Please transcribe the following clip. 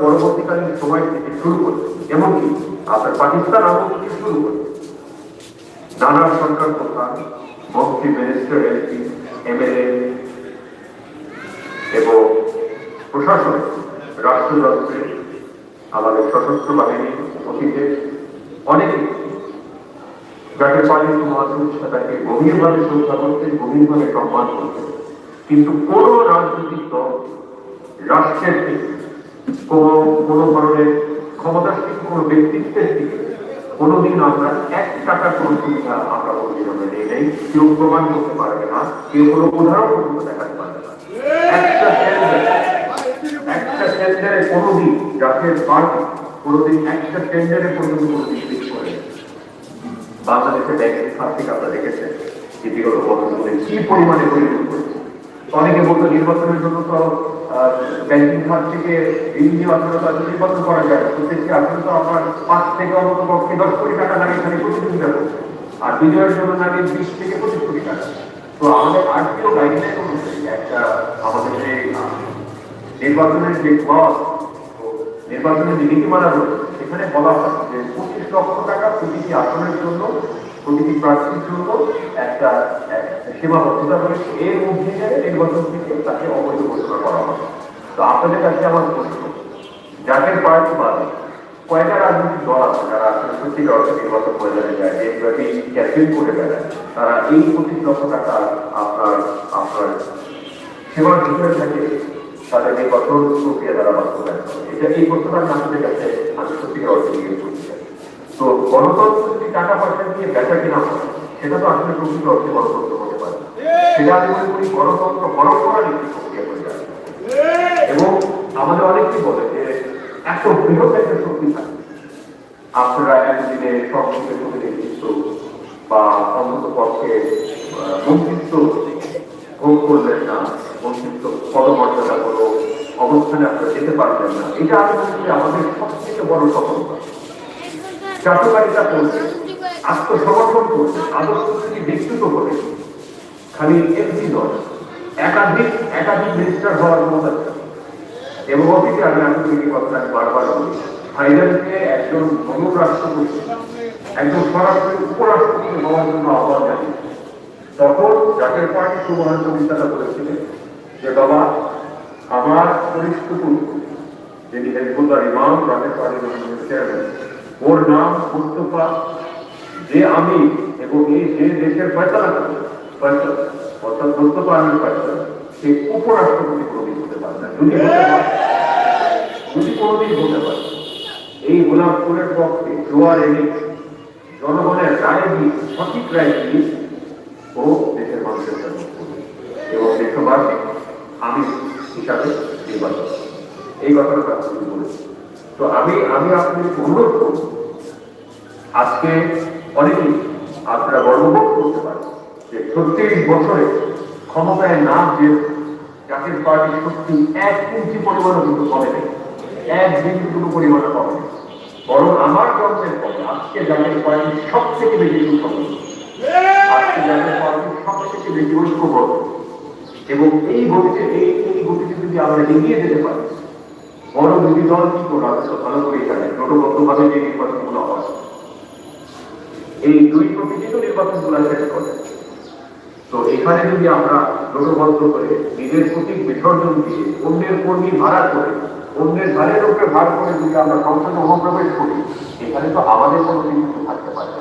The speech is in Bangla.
পরবর্তীকালীন সময় থেকে শুরু করে এমনকি আপনার পাকিস্তান আমল থেকে শুরু করে নানা সরকার প্রধান মন্ত্রী মিনিস্টার এমপি, এমএলএ এবং প্রশাসন রাষ্ট্রযন্ত্রে আমাদের সশস্ত্র বাহিনী অতীতে অনেকে যাকে পানি মহাসুখ তাকে গভীরভাবে শ্রদ্ধা করতেন, গভীরভাবে সম্মান করতেন। কিন্তু কোন রাজনৈতিক দল, রাষ্ট্রের থেকে কোন কোন ধরনের ক্ষমতাশীল কোন ব্যক্তিত্বের দিকে কোনোদিন আমরা এক টাকা কোন সুবিধা আমরা অভিযোগে নেই নেই কেউ প্রমাণ করতে পারবে না, কেউ কোনো উদাহরণ পর্যন্ত দেখাতে পারবে না। একটা কোনোদিন কোনোদিন একটা আপনারা দেখেছেন কি পরিমাণে অনেকে বলতো নির্বাচনের জন্য তো ব্যাংকিং খাত থেকে ঋণ নিয়ে করা যায়। তো তো আপনার পাঁচ থেকে অন্তত পক্ষে দশ কোটি টাকা লাগে করছে আর বিজয়ের জন্য লাগে বিশ থেকে পঁচিশ কোটি টাকা। তো আমাদের আর্থিক গাইডলাইন অনুযায়ী একটা আমাদের যে নির্বাচনের যে নির্বাচনের যে নীতিমালা রয়েছে, সেখানে বলা হয় যে পঁচিশ লক্ষ টাকা প্রতিটি আসনের জন্য প্রতিটি প্রার্থীর জন্য একটা একটা সীমাবদ্ধতা রয়েছে এর মধ্যে দিয়ে নির্বাচন থেকে তাকে অবৈধ ঘোষণা করা হবে। তো আপনাদের কাছে আমার প্রশ্ন জাতীয় পার্টি বাদে কয়টা রাজনৈতিক দল আছে যারা সত্যিকার অর্থে নির্বাচন ময়দানে যায় দেশব্যাপী ক্যাম্পেইন করে বেড়ায় তারা এই পঁচিশ লক্ষ টাকা আপনার আপনার সেবার ভিতরে থাকে, তাদের নির্বাচন প্রক্রিয়া দ্বারা বাস্তবায়ন করে এটা এই প্রশ্নটা আপনাদের কাছে আমি সত্যিকার অর্থে তো গণতন্ত্র যদি টাকা পয়সা দিয়ে বেচা কিনা সেটা তো আসলে প্রকৃত অর্থে গণতন্ত্র হতে পারে। সেটা আমি মনে করি গণতন্ত্র করার একটি প্রক্রিয়া যাবে এবং আমাদের অনেকেই বলে যে এত বৃহৎ একটা শক্তি থাকে। আপনারা একদিনে সংসদের প্রতিনিধিত্ব বা অন্তত পক্ষে মন্ত্রিত্ব ভোগ করলেন না, মন্ত্রিত্ব পদমর্যাদা কোনো অবস্থানে আপনারা যেতে পারবেন না, এটা আমি করি আমাদের সবথেকে বড় সফলতা। চাটুকারিতা করছে আত্মসমর্পণ করছে, আদর্শ থেকে বিস্তৃত করে। খালি এমপি নয়, একাধিক একাধিক মিনিস্টার হওয়ার ক্ষমতা এবং অতীতে আমি আন্তর্জাতিক কথা বারবার বলি। থাইল্যান্ডকে একজন নতুন রাষ্ট্রপতি একজন সরাসরি উপরাষ্ট্রপতি হওয়ার জন্য আহ্বান জানিয়েছে তখন জাতীয় পার্টি সুবহান কবিতাটা বলেছিলেন যে, বাবা, আমার পরিস্থিত যিনি হেজবুল্লাহ ইমাম জাতীয় পার্টির চেয়ারম্যান ওর নাম মুস্তফা। যে আমি এবং এই যে দেশের ফয়সালা করবে অর্থাৎ মুস্তফা আমির ফয়সালা সে উপরাষ্ট্রপতি কোনোদিন হতে পারে না। যদি কোনোদিন হতে পারে, এই গোলাপপুরের পক্ষে জোয়ার এনে জনগণের রায় দিয়ে, সঠিক রায় দিয়ে ও দেশের মানুষের জন্য এবং দেশবাসী আমি হিসাবে নির্বাচন এই কথাটা আপনি বলেছি। তো আমি আমি আপনাদের অনুরোধ করব, আজকে অনেকেই আপনারা গর্ববোধ করতে পারেন যে ছত্রিশ বছরে ক্ষমতায় না যে জাতীয় পার্টি সত্যি এক ইঞ্চি পরিমাণও কিন্তু কমে নেই এক বিন্দু পরিমাণও কমে নেই বরং আমার জন্মের পরে আজকে জাতীয় পার্টি সব থেকে বেশি সুখবর আজকে জাতীয় পার্টি সব থেকে বেশি ঐক্যবদ্ধ। এবং এই গতিতে এই গতিতে যদি আমরা এগিয়ে যেতে পারি বড় দুটি দল কি করবে আপনি ভালো করেই জানেন জোটবদ্ধভাবে যে নির্বাচনগুলো হয়। এই দুই প্রকৃতিত নির্বাচনগুলো শেষ করে। তো এখানে যদি আমরা জোটবদ্ধ করে নিজের প্রতি বিসর্জন দিয়ে অন্যের কর্মী ভাড়া করে, অন্যের ধারের উপরে ভাড় করে যদি আমরা সংসদে অনুপ্রবেশ করি, এখানে তো আমাদের কোনো কিছু থাকতে পারে